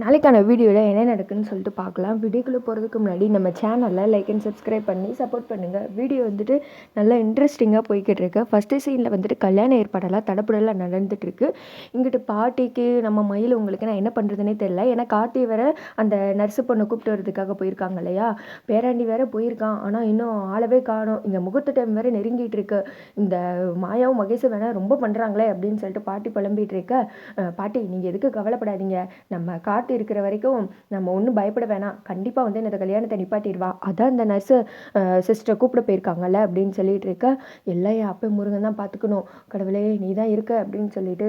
நாளைக்கான வீடியோவில் என்ன நடக்குதுன்னு சொல்லிட்டு பார்க்கலாம். வீடியோக்குள்ளே போகிறதுக்கு முன்னாடி நம்ம சேனலில் லைக் அண்ட் சப்ஸ்கிரைப் பண்ணி சப்போர்ட் பண்ணுங்கள் வீடியோ வந்துட்டு நல்லா இன்ட்ரெஸ்டிங்காக போய்கிட்டு இருக்கு. ஃபஸ்ட்டு சீனில் வந்துட்டு கல்யாண ஏற்பாடெல்லாம் தடப்புடலாம் நடந்துகிட்ருக்கு இங்கிட்டு பாட்டிக்கு நம்ம மயில் உங்களுக்கு நான் என்ன பண்ணுறதுனே தெரில ஏன்னா கார்த்தி வேற அந்த நர்ஸு பொண்ணை கூப்பிட்டு வரதுக்காக போயிருக்காங்க இல்லையா? பேராண்டி வேற போயிருக்கான். ஆனால் இன்னும் ஆளவே காணும். இங்கே முகூர்த்த டைம் வேற நெருங்கிட்டு இருக்கு. இந்த மாயாவும் மகேஷும் வேணால் ரொம்ப பண்ணுறாங்களே அப்படின்னு சொல்லிட்டு பாட்டி புலம்பிகிட்டு இருக்க. பாட்டி நீங்கள் எதுக்கு கவலைப்படாதீங்க. நம்ம காட்டு இருக்கிற வரைக்கும் நம்ம ஒன்றும் பயப்பட வேணாம். கண்டிப்பாக வந்து இந்த கல்யாணத்தை நிப்பாட்டிடுவா. அதான் இந்த நர்ஸு சிஸ்டரை கூப்பிட போயிருக்காங்கல்ல அப்படின்னு சொல்லிட்டு இருக்க. எல்லாம் என் அப்போ முருகன் தான் பார்த்துக்கணும் கடவுளே நீ தான் இருக்க அப்படின்னு சொல்லிட்டு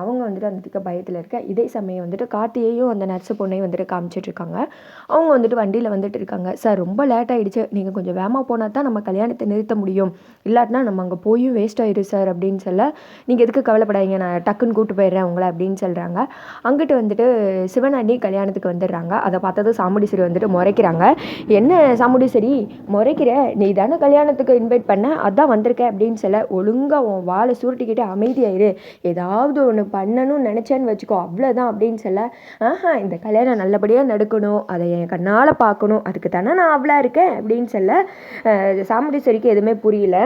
அவங்க வந்துட்டு அந்த திக்க பயத்தில் இருக்க. இதே சமயம் வந்துட்டு கார்த்தியையும் அந்த நர்ஸு பொண்ணையும் வந்துட்டு காமிச்சிட்ருக்காங்க அவங்க வந்துட்டு வண்டியில் வந்துட்டு இருக்காங்க. சார் ரொம்ப லேட் ஆகிடுச்சு நீங்கள் கொஞ்சம் வேகமாக போனால் தான் நம்ம கல்யாணத்தை நிறுத்த முடியும். இல்லாட்டினா நம்ம அங்கே போயும் வேஸ்ட் ஆயிடும் சார் அப்படின்னு சொல்ல நீங்கள் எதுக்கு கவலைப்படாதீங்க. நான் டக்குன்னு கூப்பிட்டு போயிடுறேன் உங்களை அப்படின்னு சொல்கிறாங்க அங்கிட்டு வந்துட்டு சிவனாண்டி கல்யாணத்துக்கு வந்துடுறாங்க. அதை பார்த்தது சாமுடிசரி வந்துட்டு முறைக்கிறாங்க. என்ன சாமுடிசரி முறைக்கிற? நீ தானே கல்யாணத்துக்கு இன்வைட் பண்ண? அதான் வந்திருக்க. அப்படின்னு சொல்ல ஒழுங்காக உன் வாழை சுருட்டிக்கிட்டு அமைதியாயிரு. ஏதாவது ஒன்று பண்ணணும்னு நினச்சேன்னு வச்சுக்கோ அவ்வளோதான் அப்படின்னு சொல்ல ஆஹா இந்த கல்யாணம் நல்லபடியாக நடக்கணும். அதை என் கண்ணால் பார்க்கணும். அதுக்கு தானே நான் அவ்வளோ இருக்கேன். அப்படின்னு சொல்ல சாமுடிசரிக்கு எதுவுமே புரியல.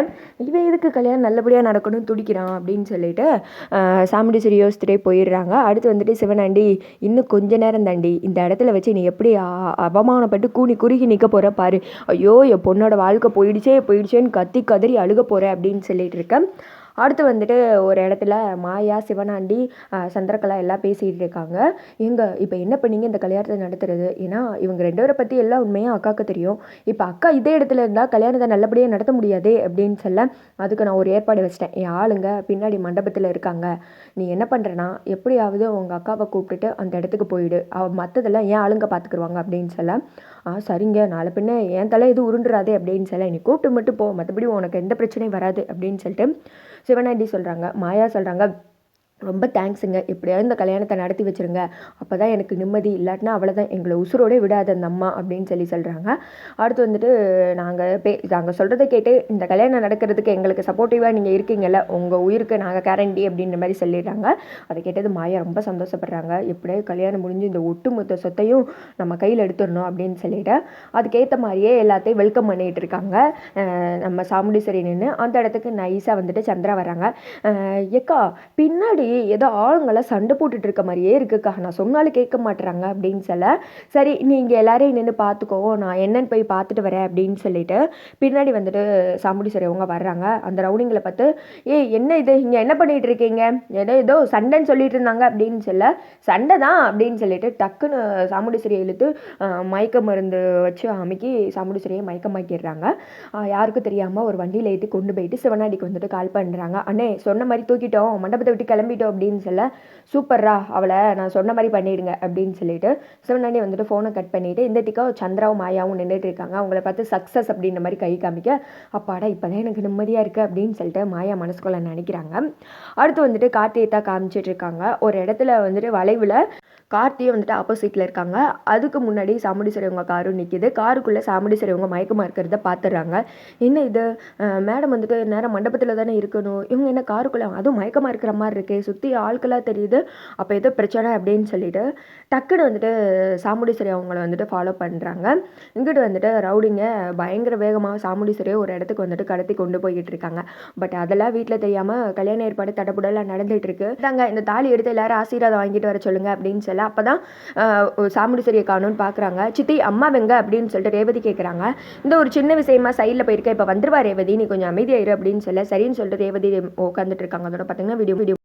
இவன் எதுக்கு கல்யாணம் நல்லபடியாக நடக்கணும்னு துடிக்கிறான்? அப்படின்னு சொல்லிட்டு சாமுடிசரி யோசித்துட்டே போயிடுறாங்க. அடுத்து வந்துட்டு சிவனாண்டி இன்னும் கொஞ்ச நேரம் தாண்டி இந்த இடத்துல வச்சு நீ எப்படி அவமானப்பட்டு கூனி குறுகி நிற்க போகிற பாரு. ஐயோ என் பொண்ணோட வாழ்க்கை போயிடுச்சே போயிடுச்சேன்னு கத்தி கதறி அழுக போகிற அப்படின்னு சொல்லிட்டு இருக்கேன் அடுத்து வந்துட்டு ஒரு இடத்துல மாயா சிவனாண்டி சந்திரகலா எல்லாம் பேசிகிட்டு இருக்காங்க. எங்க இப்போ என்ன பண்ணீங்க இந்த கல்யாணத்தை நடத்துறது? ஏன்னா இவங்க ரெண்டு பேரை பற்றி எல்லா உண்மையும் அக்காவுக்கு தெரியும். இப்போ அக்கா இதே இடத்துல இருந்தால் கல்யாணத்தை நல்லபடியாக நடத்த முடியாதே அப்படின்னு சொல்ல அதுக்கு நான் ஒரு ஏற்பாடு வச்சிட்டேன். என் ஆளுங்க பின்னாடி மண்டபத்தில் இருக்காங்க. நீ என்ன பண்ணுறேன்னா எப்படியாவது உங்கள் அக்காவை கூப்பிட்டுட்டு அந்த இடத்துக்கு போயிடு. அவ மற்றதெல்லாம் ஏன் ஆளுங்க பார்த்துக்குருவாங்க அப்படின்னு சொல்ல ஆ சரிங்க. நாளை பின்ன என் தலை எதுவும் உருண்டுறாதே அப்படின்னு சொல்ல நீ கூப்பிட்டு மட்டும் போ. மற்றபடி உனக்கு எந்த பிரச்சனையும் வராது. அப்படின்னு சொல்லிட்டு சிவனாண்டி சொல்கிறாங்க மாயா சொல்கிறாங்க ரொம்ப தேங்க்ஸுங்க எப்படியாவது இந்த கல்யாணத்தை நடத்தி வச்சிருங்க. அப்போ தான் எனக்கு நிம்மதி. இல்லாட்டினா அவ்வளோதான் எங்களை உசுரோடே விடாது அந்த அம்மா அப்படின்னு சொல்லி சொல்கிறாங்க அடுத்து வந்துட்டு நாங்கள் பே நாங்கள் சொல்கிறத கேட்டு இந்த கல்யாணம் நடக்கிறதுக்கு எங்களுக்கு சப்போர்ட்டிவாக நீங்கள் இருக்கீங்கல்ல உங்கள் உயிருக்கு நாங்கள் கேரண்டி அப்படின்ற மாதிரி சொல்லிடுறாங்க. அதை கேட்டது மாயா ரொம்ப சந்தோஷப்படுறாங்க. எப்படியாவது கல்யாணம் முடிஞ்சு இந்த ஒட்டுமொத்த சொத்தையும் நம்ம கையில் எடுத்துடணும் அப்படின்னு சொல்லிட்டு அதுக்கேற்ற மாதிரியே எல்லாத்தையும் வெல்கம் பண்ணிகிட்டு இருக்காங்க. நம்ம சாமுண்டீஸ்வரி நின்று அந்த இடத்துக்கு நைஸாக வந்துட்டு சந்திரா வராங்க. ஏக்கா பின்னாடி ஏதோ ஆளுங்களை சண்டை போட்டுட்டு இருக்க மாதிரியே இருக்குக்கா. நான் சொன்னாலும் கேட்க மாட்டுறாங்க அப்படின்னு சொல்ல சரி நீங்கள் எல்லாரையும் நின்று பார்த்துக்கோ நான் என்னன்னு போய் பார்த்துட்டு வரேன் அப்படின்னு சொல்லிட்டு பின்னாடி வந்துட்டு சாமுண்டீஸ்வரி அவங்க வர்றாங்க. அந்த ரவுடிங்களை பார்த்து ஏய் என்ன இது? இங்கே என்ன பண்ணிட்டு இருக்கீங்க? ஏதோ ஏதோ சண்டைன்னு சொல்லிட்டு இருந்தாங்க. அப்படின்னு சொல்ல சண்டை தான். அப்படின்னு சொல்லிட்டு டக்குன்னு சாமுண்டீஸ்வரியை இழுத்து மயக்க மருந்து வச்சு அமைக்கி சாமுடி சரியை மயக்கமாக்கிடுறாங்க. யாருக்கும் தெரியாமல் ஒரு வண்டியில் ஏற்றி கொண்டு போயிட்டு சிவனாடிக்கு வந்துட்டு கால் பண்ணுறாங்க அண்ணே சொன்ன மாதிரி தூக்கிட்டோம். மண்டபத்தை விட்டு கிளம்பி கிளம்பிட்டோம் அப்படின்னு சொல்ல சூப்பர்ரா அவளை நான் சொன்ன மாதிரி பண்ணிடுங்க அப்படின்னு சொல்லிட்டு சிவனாண்டி வந்துட்டு ஃபோனை கட் பண்ணிட்டு இந்த திக்கா சந்திராவும் மாயாவும் நின்றுட்டு இருக்காங்க. அவங்கள பார்த்து சக்ஸஸ் அப்படின்ற மாதிரி கை காமிக்க அப்பாடா இப்போதான் எனக்கு நிம்மதியாக இருக்குது அப்படின்னு சொல்லிட்டு மாயா மனசுக்குள்ள நினைக்கிறாங்க. அடுத்து வந்துட்டு கார்த்தியை தான் காமிச்சிட்டு இருக்காங்க. ஒரு இடத்துல வந்துட்டு வளைவில் கார்த்தியும் வந்துட்டு ஆப்போசிட்டில் இருக்காங்க. அதுக்கு முன்னாடி சாமுடி அவங்க காரும் நிற்கிது காருக்குள்ளே சாமுடி அவங்க மயக்கமாக இருக்கிறத பார்த்துடுறாங்க என்ன இது? மேடம் வந்துட்டு நேரம் மண்டபத்தில் தானே இருக்கணும். இவங்க என்ன காருக்குள்ளே? அதுவும் மயக்கமாக இருக்கிற மாதிரி இருக்கே சுற்றி ஆட்களாக தெரியுது. அப்போ ஏதோ பிரச்சனை அப்படின்னு சொல்லிட்டு டக்குன்னு வந்துட்டு சாமுடிசரி அவங்கள வந்துட்டு ஃபாலோ பண்ணுறாங்க இங்கிட்டு வந்துட்டு ரவுடிங்க பயங்கர வேகமாக சாமுடிசரியை ஒரு இடத்துக்கு வந்துட்டு கடத்தி கொண்டு போய்கிட்டு இருக்காங்க. பட் அதெல்லாம் வீட்டில் தெரியாமல் கல்யாண ஏற்பாடு தடப்புடலாம் நடந்துட்டு இருக்கு. தாங்க இந்த தாலி எடுத்து எல்லாரும் ஆசீர்வாதம் வாங்கிட்டு வர சொல்லுங்க அப்படின்னு சொல்ல அப்போ தான் சாமுடிசரியை காணும்னு பார்க்குறாங்க சித்தி அம்மா வெங்க அப்படின்னு சொல்லிட்டு ரேவதி கேட்குறாங்க இந்த ஒரு சின்ன விஷயமா சைடில் போயிருக்க இப்போ வந்துருவா ரேவதி நீ கொஞ்சம் அமைதியாயிரு அப்படின்னு சொல்ல சரின்னு சொல்லிட்டு ரேவதி உட்காந்துட்டு இருக்காங்க. அதோட பார்த்தீங்கன்னா வீடியோ வீடியோ